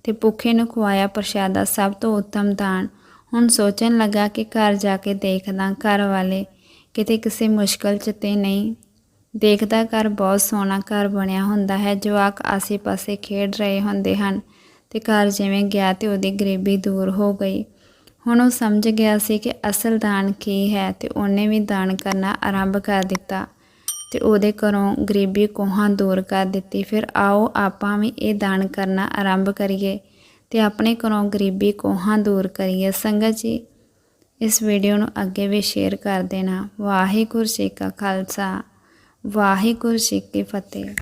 ਤੇ ਭੁੱਖੇ ਨੂੰ ਖਵਾਇਆ ਪ੍ਰਸ਼ਾਦਾ ਸਭ ਤੋਂ ਉੱਤਮ ਦਾਨ। ਹੁਣ ਸੋਚਣ ਲੱਗਾ ਕਿ ਘਰ ਜਾ ਕੇ ਦੇਖਦਾ, ਘਰ ਵਾਲੇ ਕਿਤੇ ਕਿਸੇ ਮੁਸ਼ਕਲ 'ਚ ਤੇ ਨਹੀਂ। ਦੇਖਦਾ ਘਰ ਬਹੁਤ ਸੋਹਣਾ ਘਰ ਬਣਿਆ ਹੁੰਦਾ ਹੈ, ਜਵਾਕ ਆਸੇ-ਪਾਸੇ ਖੇਡ ਰਹੇ ਹੁੰਦੇ ਹਨ ਤੇ ਘਰ ਜਿਵੇਂ ਗਿਆ ਤੇ ਉਹਦੀ ਗਰੀਬੀ ਦੂਰ ਹੋ ਗਈ। ਹੁਣ ਉਹ ਸਮਝ ਗਿਆ ਸੀ ਕਿ ਅਸਲ ਦਾਨ ਕੀ ਹੈ ਤੇ ਉਹਨੇ ਵੀ ਦਾਨ ਕਰਨਾ ਆਰੰਭ ਕਰ ਦਿੱਤਾ ਤੇ ਉਹਦੇ ਘਰੋਂ ਗਰੀਬੀ ਕੋਹਾਂ ਦੂਰ ਕਰ ਦਿੱਤੀ। ਫਿਰ ਆਓ ਆਪਾਂ ਵੀ ਇਹ ਦਾਨ ਕਰਨਾ ਆਰੰਭ ਕਰੀਏ ਤੇ ਆਪਣੇ ਘਰੋਂ ਗਰੀਬੀ ਕੋਹਾਂ ਦੂਰ ਕਰੀਏ। ਸੰਗਤ ਜੀ, ਇਸ ਵੀਡੀਓ ਨੂੰ ਅੱਗੇ ਵੀ ਸ਼ੇਅਰ ਕਰ ਦੇਣਾ। ਵਾਹਿਗੁਰੂ ਜੀ ਕਾ ਖਾਲਸਾ। ਵਾਹਿਗੁਰੂ ਜੀ ਕੀ ਫਤਿਹ।